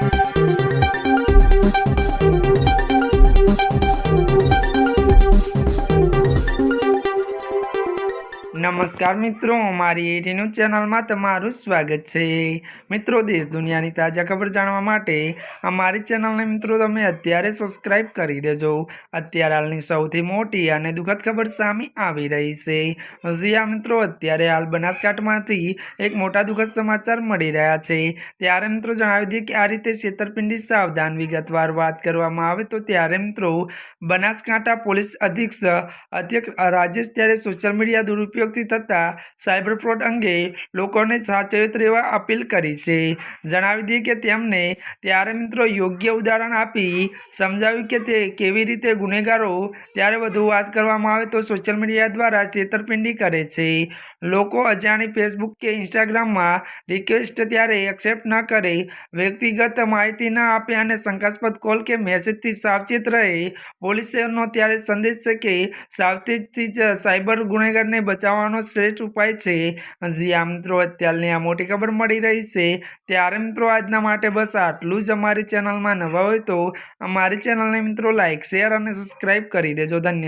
Thank you. નમસ્કાર મિત્રો, મારી એટી ન્યૂઝ ચેનલમાં તમારું સ્વાગત છે. મિત્રો, દેશ દુનિયાની તાજા ખબર જાણવા માટે અમારી ચેનલને મિત્રો તમે અત્યારે સબસ્ક્રાઇબ કરી દેજો. અત્યારે હાલની સૌથી મોટી અને દુઃખદ ખબર સામે આવી રહી છે. હજી આ મિત્રો, અત્યારે હાલ બનાસકાંઠામાંથી એક મોટા દુઃખદ સમાચાર મળી રહ્યા છે. ત્યારે મિત્રો જણાવી દઈએ કે આ રીતે છેતરપિંડી સાવધાન વિગતવાર વાત કરવામાં આવે તો ત્યારે મિત્રો બનાસકાંઠા પોલીસ અધિક્ષક અધ્યક્ષ રાજેશ ત્યારે સોશિયલ મીડિયા દુરુપયોગથી થતા સાયબર ફ્રોડ અંગે લોકોને સાચેત રહેવા અપીલ કરી છે. જણાવી દઈએ કે તેમને ત્યારે મિત્રો યોગ્ય ઉદાહરણ આપી સમજાવ્યું કે તે કેવી રીતે ગુનેગારો ત્યારે વધુ વાત કરવામાં આવે તો સોશિયલ મીડિયા દ્વારા છેતરપિંડી કરે છે. લોકો અજાણી ફેસબુક કે ઇન્સ્ટાગ્રામમાં રિક્વેસ્ટ ત્યારે એક્સેપ્ટ ન કરે, વ્યક્તિગત માહિતી ન આપે અને શંકાસ્પદ કોલ કે મેસેજથી સાવચેત રહે. પોલીસનો ત્યારે સંદેશ છે કે સાવચેતથી જ સાયબર ગુનેગારને બચાવવાનો શ્રેષ્ઠ ઉપાય છે. જી આ મિત્રો, અત્યારની આ મોટી ખબર મળી રહી છે. ત્યારે મિત્રો, આજના માટે બસ આટલું જ અમારી ચેનલમાં નવા હોય તો અમારી ચેનલને મિત્રો લાઇક શેર અને સબસ્ક્રાઈબ કરી દેજો. ધન્યવાદ.